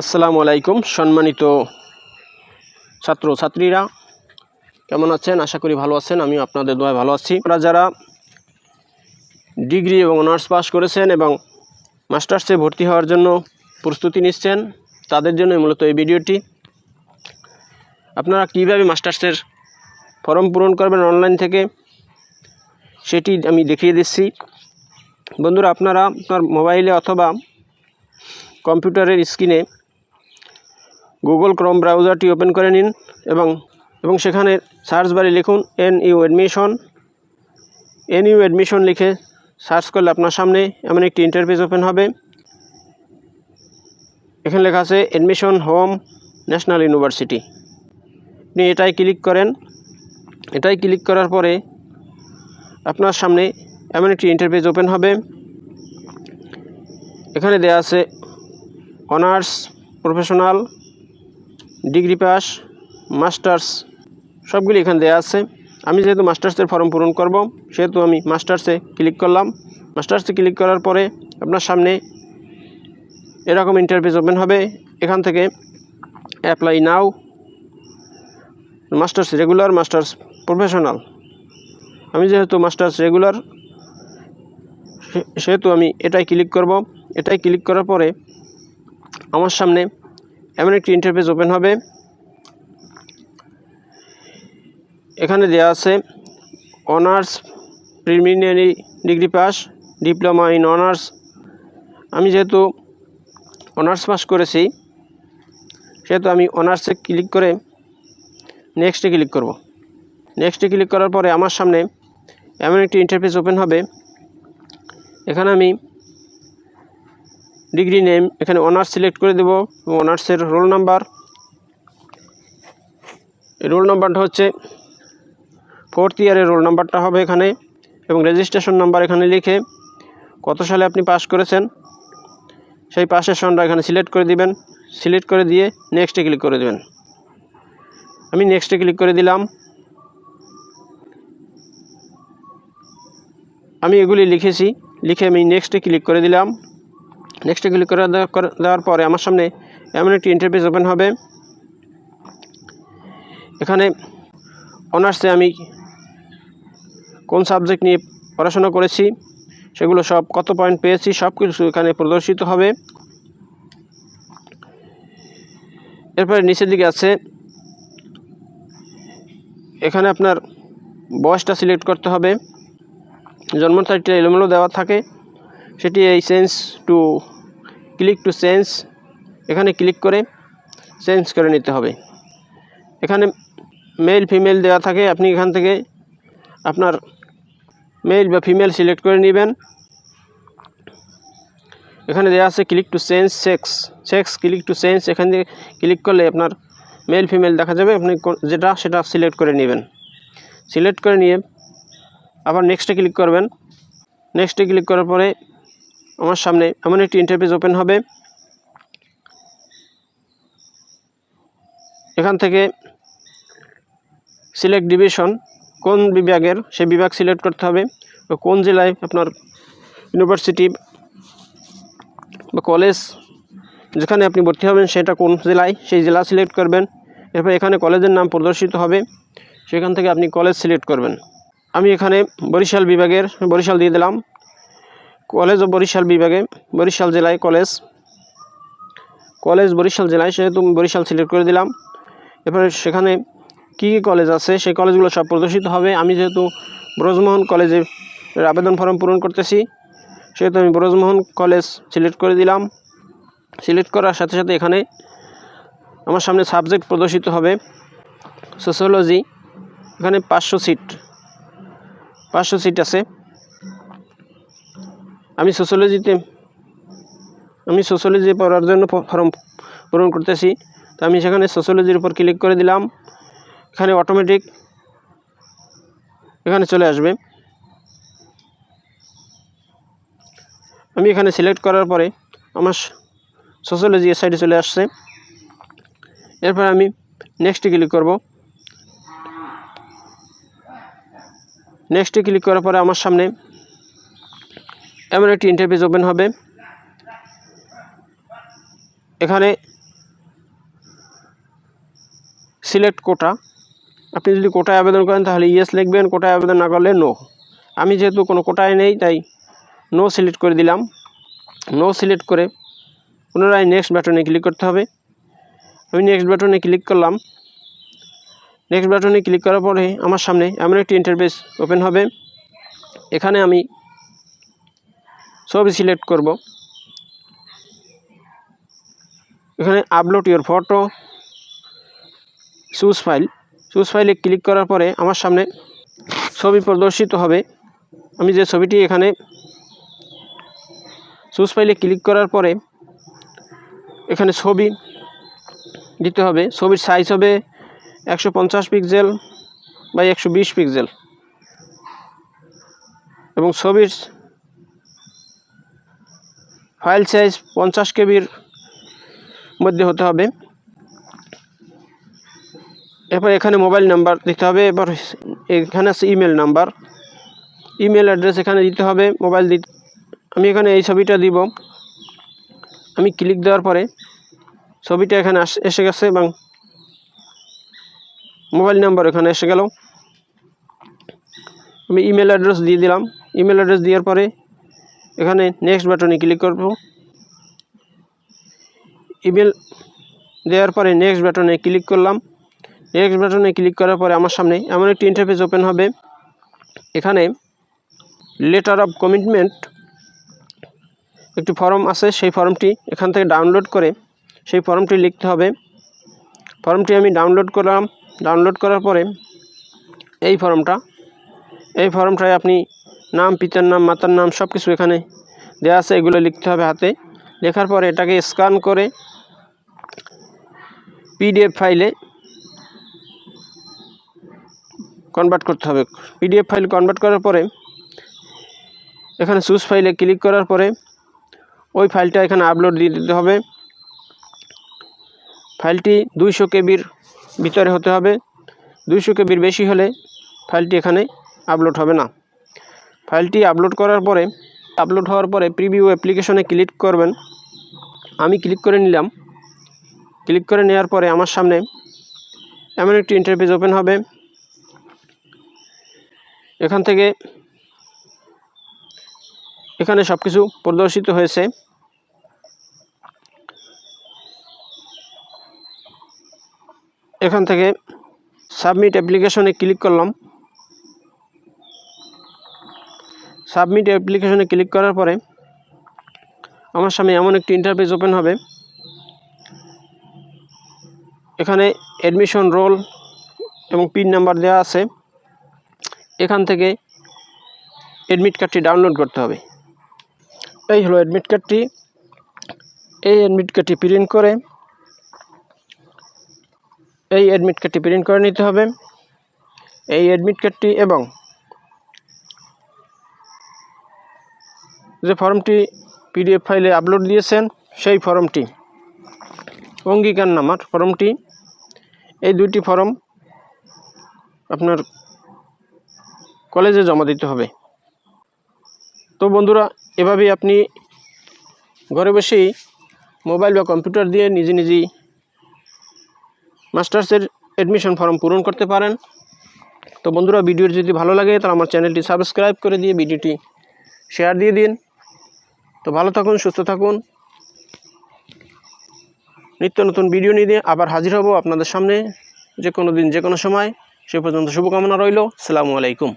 আসসালামু আলাইকুম, সম্মানিত ছাত্র ছাত্রীরা, কেমন আছেন? আশা করি ভালো আছেন, আমিও আপনাদের দোয়ায় ভালো আছি। আপনারা যারা ডিগ্রি এবং অনার্স পাস করেছেন এবং মাস্টার্সে ভর্তি হওয়ার জন্য প্রস্তুতি নিচ্ছেন, তাদের জন্য মূলত এই ভিডিওটি। আপনারা কীভাবে মাস্টার্সের ফর্ম পূরণ করবেন অনলাইন থেকে, সেটি আমি দেখিয়ে দিচ্ছি। বন্ধুরা, আপনারা আপনার মোবাইলে অথবা কম্পিউটারের স্ক্রিনে গুগল ক্রোম ব্রাউজারটি ওপেন করে নিন এবং এবং সেখানে সার্চ বারে লিখুন N U admission N U admission লিখে সার্চ করলে আপনার সামনে এমন একটি ইন্টারফেস ওপেন হবে। এখানে লেখা আছে অ্যাডমিশন হোম ন্যাশনাল ইউনিভার্সিটি আপনি এটাই ক্লিক করেন। এটাই ক্লিক করার পরে আপনার সামনে এমন একটি ইন্টারফেস ওপেন হবে। এখানে দেয়া আছে honours professional degree pass, masters, সবগুলি এখানে দেওয়া আছে। আমি যেহেতু মাস্টার্সের ফর্ম পূরণ করব, সেহেতু আমি মাস্টার্সে ক্লিক করলাম। মাস্টার্সে ক্লিক করার পরে আপনার সামনে এরকম ইন্টারফেস ওপেন হবে। এখান থেকে apply now masters regular masters professional আমি যেহেতু মাস্টার্স রেগুলার সেহেতু আমি এটাই ক্লিক করব। এটাই ক্লিক করার পরে আমার সামনে এমন একটি ইন্টারফেস ওপেন হবে। এখানে দেওয়া আছে honours preliminary degree pass diploma in honours আমি যেহেতু অনার্স পাস করেছি, সেহেতু আমি অনার্সে ক্লিক করে নেক্সটে ক্লিক করব। নেক্সটে ক্লিক করার পরে আমার সামনে এমন একটি ইন্টারফেস ওপেন হবে। এখানে আমি ডিগ্রি নেম, এখানে অনার্স সিলেক্ট করে দেব, এবং অনার্সের রোল নাম্বার রোল নাম্বারটা হচ্ছে ফোর্থ ইয়ারের রোল নাম্বারটা হবে এখানে, এবং রেজিস্ট্রেশন নাম্বার এখানে লিখে কত সালে আপনি পাস করেছেন, সেই পাসের সনটা এখানে সিলেক্ট করে দিবেন। সিলেক্ট করে দিয়ে নেক্সটে ক্লিক করে দেবেন। আমি নেক্সটে ক্লিক করে দিলাম। আমি এগুলি লিখেছি, লিখে আমি নেক্সটে ক্লিক করে দিলাম। নেক্সটে ক্লিক করে দেওয়া- করে দেওয়ার পরে আমার সামনে এমন একটি ইন্টারফেস ওপেন হবে। এখানে অনার্সে আমি কোন সাবজেক্ট নিয়ে পড়াশোনা করেছি, সেগুলো সব কত পয়েন্ট পেয়েছি সব কিছু এখানে প্রদর্শিত হবে। এরপরে নিচের দিকে আছে, এখানে আপনার বয়সটা সিলেক্ট করতে হবে। জন্ম তারিখটা এলোমেলো দেওয়া থাকে। সেটি এই change to click to change এখানে ক্লিক করে চেঞ্জ করে নিতে হবে। এখানে মেল ফিমেল দেওয়া থাকে, আপনি এখান থেকে আপনার মেল বা ফিমেল সিলেক্ট করে নেবেন। এখানে দেওয়া আছে click to change sex sex click to change এখান থেকে ক্লিক করলে আপনার মেল ফিমেল দেখা যাবে, আপনি যেটা, সেটা সিলেক্ট করে নেবেন। সিলেক্ট করে নিয়ে আবার নেক্সটে ক্লিক করবেন। নেক্সটে ক্লিক করার পরে আমার সামনে এমন একটি ইন্টারফেস ওপেন হবে। এখান থেকে সিলেক্ট ডিভিশন কোন বিভাগের সেই বিভাগ সিলেক্ট করতে হবে বা কোন জেলায় আপনার ইউনিভার্সিটি বা কলেজ যেখানে আপনি ভর্তি হবেন, সেটা কোন জেলায়, সেই জেলা সিলেক্ট করবেন। এরপর এখানে কলেজের নাম প্রদর্শিত হবে, সেখান থেকে আপনি কলেজ সিলেক্ট করবেন। আমি এখানে বরিশাল বিভাগের, বরিশাল দিয়ে দিলাম। কলেজ ও বরিশাল বিভাগে, বরিশাল জেলায় কলেজ। কলেজ বরিশাল জেলায় সেহেতু বরিশাল সিলেক্ট করে দিলাম। এরপরে সেখানে কী কী কলেজ আছে, সেই কলেজগুলো সব প্রদর্শিত হবে। আমি যেহেতু ব্রজমোহন কলেজে আবেদন ফর্ম পূরণ করতেছি, সেহেতু আমি ব্রজমোহন কলেজ সিলেক্ট করে দিলাম। সিলেক্ট করার সাথে সাথে এখানে আমার সামনে সাবজেক্ট প্রদর্শিত হবে সোশ্যোলজি এখানে পাঁচশো সিট পাঁচশো সিট আছে। আমি সোশ্যোলজিতে আমি সোশ্যোলজি পড়ার জন্য ফর্ম পূরণ করতেছি। তো আমি সেখানে সোশ্যোলজির উপর ক্লিক করে দিলাম। এখানে অটোমেটিক এখানে চলে আসবে। আমি এখানে সিলেক্ট করার পরে আমার সোশ্যোলজি এর সাইডে চলে আসছে। এরপর আমি নেক্সটে ক্লিক করব। নেক্সটে ক্লিক করার পরে আমার সামনে এমন একটি ইন্টারফেস ওপেন হবে। এখানে সিলেক্ট কোটা আপনি যদি কোটায় আবেদন করেন, তাহলে ইয়েস লিখবেন কোটায় আবেদন না করলে নো আমি যেহেতু কোনো কোটায় নেই, তাই নো সিলেক্ট করে দিলাম। নো সিলেক্ট করে পুনরায় নেক্সট বাটনে ক্লিক করতে হবে। আমি নেক্সট বাটনে ক্লিক করলাম। নেক্সট বাটনে ক্লিক করার পরে আমার সামনে এমন একটি ইন্টারফেস ওপেন হবে। এখানে আমি ছবি সিলেক্ট করব। এখানে upload your photo choose file choose ফাইলে ক্লিক করার পরে আমার সামনে ছবি প্রদর্শিত হবে। আমি যে ছবিটি এখানে চুজ ফাইলে ক্লিক করার পরে এখানে ছবি দিতে হবে। ছবির সাইজ হবে একশো পঞ্চাশ পিক্সেল বা একশো বিশ পিক্সেল এবং ছবির ফাইল সাইজ পঞ্চাশ কেবির মধ্যে হতে হবে। এরপর এখানে মোবাইল নাম্বার দিতে হবে এবার এখানে আছে ইমেল নাম্বার। ইমেল অ্যাড্রেস এখানে দিতে হবে, মোবাইল দিতে আমি এখানে এই ছবিটা দিব। আমি ক্লিক দেওয়ার পরে ছবিটা এখানে এসে গেছে এবং মোবাইল নাম্বার এখানে এসে গেল। আমি ইমেল অ্যাড্রেস দিয়ে দিলাম। ইমেল অ্যাড্রেস দেওয়ার পরে এখানে নেক্সট বাটনে ক্লিক করব। ইমেল দেওয়ার পরে নেক্সট বাটনে ক্লিক করলাম। নেক্সট বাটনে ক্লিক করার পরে আমার সামনে এমন একটি ইন্টারফেস ওপেন হবে। এখানে লেটার অফ কমিটমেন্ট একটি ফর্ম আছে, সেই ফর্মটি এখান থেকে ডাউনলোড করে সেই ফর্মটি লিখতে হবে। ফর্মটি আমি ডাউনলোড করলাম। ডাউনলোড করার পরে এই ফর্মটা এই ফর্মটায় আপনি নাম, পিতার নাম, মাতার নাম সব কিছু এখানে দেওয়া আছে, এগুলো লিখতে হবে হাতে। লেখার পরে এটাকে স্ক্যান করে পিডিএফ ফাইলে কনভার্ট করতে হবে। পিডিএফ ফাইল কনভার্ট করার পরে এখানে চুজ ফাইলে ক্লিক করার পরে ওই ফাইলটা এখানে আপলোড দিয়ে দিতে হবে। ফাইলটি দুইশো কেবির ভিতরে হতে হবে। দুইশো কেবির বেশি হলে ফাইলটি এখানে আপলোড হবে না। ফাইলটি আপলোড করার পরে, আপলোড হওয়ার পরে প্রিভিউ অ্যাপ্লিকেশনে ক্লিক করবেন। আমি ক্লিক করে নিলাম। ক্লিক করে নেওয়ার পরে আমার সামনে এমন একটি ইন্টারফেস ওপেন হবে। এখান থেকে এখানে সব কিছু প্রদর্শিত হয়েছে। এখান থেকে সাবমিট অ্যাপ্লিকেশনে ক্লিক করলাম। সাবমিট অ্যাপ্লিকেশনে ক্লিক করার পরে আমার সামনে এমন একটি ইন্টারফেস ওপেন হবে। এখানে অ্যাডমিশন রোল এবং পিন নাম্বার দেওয়া আছে। এখান থেকে অ্যাডমিট কার্ডটি ডাউনলোড করতে হবে। এই হলো অ্যাডমিট কার্ডটি এই অ্যাডমিট কার্ডটি প্রিন্ট করে, এই অ্যাডমিট কার্ডটি প্রিন্ট করে নিতে হবে। এই অ্যাডমিট কার্ডটি এবং ফর্মটি পিডিএফ ফাইলে আপলোড দিয়েছেন, সেই ফর্মটি। অঙ্গীকার নামার ফর্মটি। এই দুইটি ফর্ম আপনার কলেজে জমা দিতে হবে। তো বন্ধুরা, এভাবেই আপনি ঘরে বসেই মোবাইল বা কম্পিউটার দিয়ে নিজে নিজেই মাস্টার্সের অ্যাডমিশন ফর্ম পূরণ করতে পারেন। তো বন্ধুরা, ভিডিওটি যদি ভালো লাগে, তাহলে আমার চ্যানেলটি সাবস্ক্রাইব করে দিয়ে ভিডিওটি শেয়ার দিয়ে দিন। তো ভালো থাকুন, সুস্থ থাকুন। নিত্য নতুন ভিডিও নিয়ে আবার হাজির হব আপনাদের সামনে। যে কোনো দিন যে কোনো সময়। সে পর্যন্ত শুভকামনা রইল। সালামু আলাইকুম।